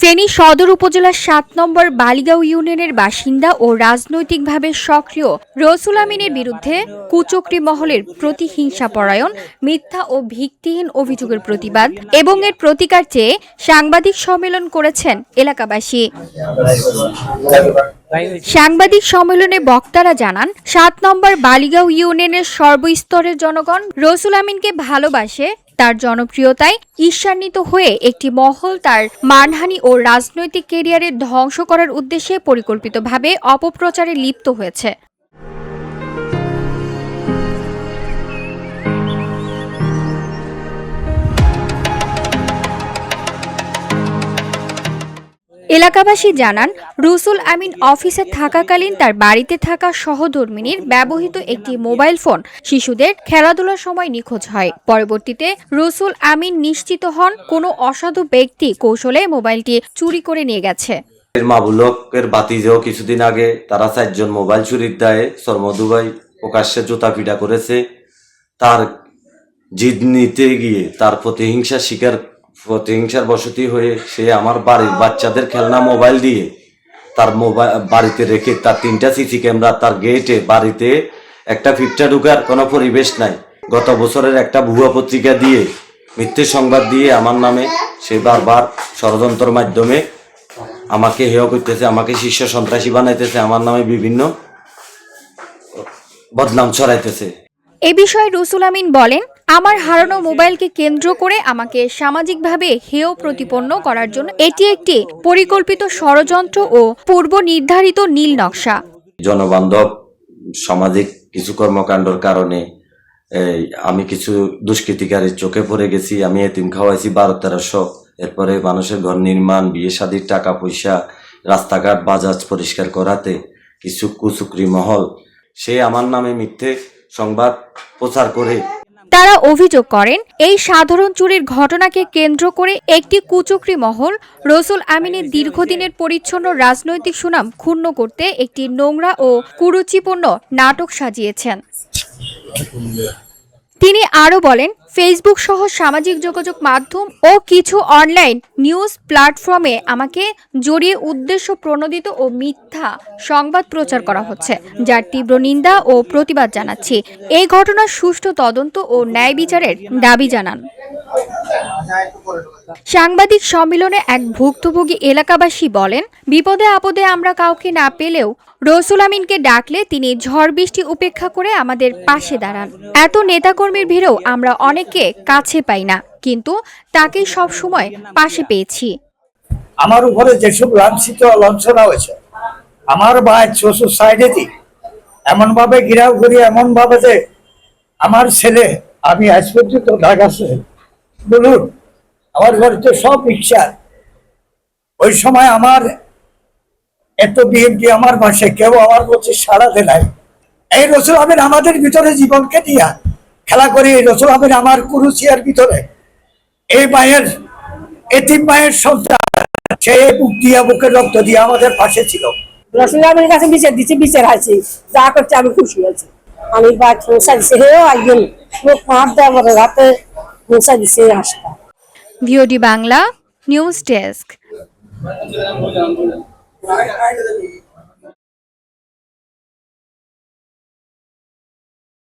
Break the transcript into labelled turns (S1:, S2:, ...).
S1: ফেনী সদর উপজেলার সাত নম্বর বালিগাঁও ইউনিয়নের বাসিন্দা ও রাজনৈতিকভাবে সক্রিয় রসুল আমিনের বিরুদ্ধে কুচক্রি মহলের প্রতিহিংসা পরায়ণ মিথ্যা ও ভিত্তিহীন অভিযোগের প্রতিবাদ এবং এর প্রতিকার চেয়ে সাংবাদিক সম্মেলন করেছেন এলাকাবাসী। সাংবাদিক সম্মেলনে বক্তারা জানান, সাত নম্বর বালিগাঁও ইউনিয়নের সর্বস্তরের জনগণ রসুল আমিনকে ভালোবাসে তার জনপ্রিয়তায় ঈর্ষান্বিত হয়ে একটি মহল তার মানহানি ও রাজনৈতিক কেরিয়ারের ধ্বংস করার উদ্দেশ্যে পরিকল্পিতভাবে অপপ্রচারে লিপ্ত হয়েছে। এলাকাবাসী জানান, রুসুল আমিন অফিসে থাকাকালীন তার বাড়িতে থাকা সহধর্মিনীর ব্যবহৃত একটি মোবাইল ফোন শিশুদের খেলাধুলার সময় নিখোঁজ হয়। পরবর্তীতে রুসুল আমিন নিশ্চিত হন, কোনো অসাধু ব্যক্তি কৌশলে মোবাইলটি চুরি করে নিয়ে গেছে।
S2: মাবুলকের বাতিজেও কিছুদিন আগে তারা চারজন মোবাইল চুরির দায়ে সর্মদুবাই প্রকাশ্যে জুতা করেছে। তার জিদ নিতে গিয়ে তার প্রতিহিংসা শিকার প্রতিহিংসার বসতি হয়ে সে আমার বাড়ির বাচ্চাদের খেলনা মোবাইল দিয়ে তার মোবাইল বাড়িতে রেখে তার তিনটা সিসি ক্যামেরা তার গেটে, বাড়িতে একটা ফিফটা ঢুকার কোনো পরিবেশ নাই। গত বছরের একটা ভুয়া পত্রিকা দিয়ে, মিথ্যে সংবাদ দিয়ে আমার নামে সে বারবার ষড়যন্ত্রের মাধ্যমে আমাকে হেয় করতেছে, আমাকে শীর্ষ সন্ত্রাসী বানাইতেছে, আমার নামে বিভিন্ন বদনাম ছড়াইতেছে।
S1: এ বিষয়ে রুসুল আমিন বলেন আমার হারানো মোবাইলকে কেন্দ্র করে আমাকে সামাজিকভাবে হেয় প্রতিপন্ন করার জন্য এটি একটি পরিকল্পিত ষড়যন্ত্র ও পূর্ব নির্ধারিত নীল নকশা।
S2: জনবান্ধব, সামাজিক কিছু কর্মকাণ্ডের কারণে আমি কিছু দুষ্কৃতিকারীর চোখে পড়ে গেছি, আমি এতিম খাওয়াইছি বারো, তেরোশো। এরপরে মানুষের ঘর নির্মাণ, বিয়ে শাদির টাকা পয়সা, রাস্তাঘাট, বাজাজ পরিষ্কার করাতে, কিছু কুচুকরি মহল। সে আমার নামে মিথ্যে সংবাদ প্রচার করে
S1: তারা অভিযোগ করেন, এই সাধারণ চুরির ঘটনাকে কেন্দ্র করে একটি কুচক্রি মহল রসুল আমিনের দীর্ঘদিনের পরিচ্ছন্ন রাজনৈতিক সুনাম ক্ষুণ্ণ করতে একটি নোংরা ও কুরুচিপূর্ণ নাটক সাজিয়েছেন। তিনি আরও বলেন ফেসবুক সহ সামাজিক যোগাযোগ মাধ্যম ও কিছু অনলাইন নিউজ প্ল্যাটফর্মে আমাকে জড়িয়ে উদ্দেশ্য প্রণোদিত ও মিথ্যা সংবাদ প্রচার করা হচ্ছে, যার তীব্র নিন্দা ও প্রতিবাদ জানাচ্ছি। এই ঘটনার সুষ্ঠু তদন্ত ও ন্যায় বিচারের দাবি জানান। সাংবাদিক সম্মেলনে এক ভুক্তভোগী এলাকাবাসী বলেন, বিপদে আপদে আমরা কাউকে না পেলেও রসুল আমিনকে ডাকলে তিনি ঝড় বৃষ্টি উপেক্ষা করে আমাদের পাশে দাঁড়ান। এত নেতাকর্মীর ভিড়েও আমরা অনেককে কাছে পাই না, কিন্তু তাকে সব সময় পাশে পেয়েছি।
S3: আমার উপরে যেসব লাঞ্ছিত লাঞ্ছনা হয়েছে, আমার ভাই শ্বশুর সাইডে দি এমন ভাবে ঘিরাও করি এমন ভাবে যে আমার ছেলে, আমি আজ পর্যন্ত ঢাকাছে বলুন, আমার বাড়িতে সব রিক্সা ওই সময় আমার এত বিএনপি আমার পাশে কেউ আমার বলছে সারা নাই। এই রসুল আমিন আমাদের ভিতরে জীবনকে নিয়ে খেলা করি, এই রসুল আমিন আমার কুরুচিয়ার ভিতরে। এই মায়ের, এতিম মায়ের সন্তান, সে বুক দিয়া, বুকের রক্ত দিয়ে আমাদের পাশে ছিল।
S4: রসুলের কাছে বিচার দিচ্ছি বিচার আছে যা করছে আমি খুশি আছি আমি বা সংসার দিছে একজন লোক মার দেওয়া আমার সংসার দিছে আসটা
S1: ভিওডি বাংলা নিউজ ডেস্ক।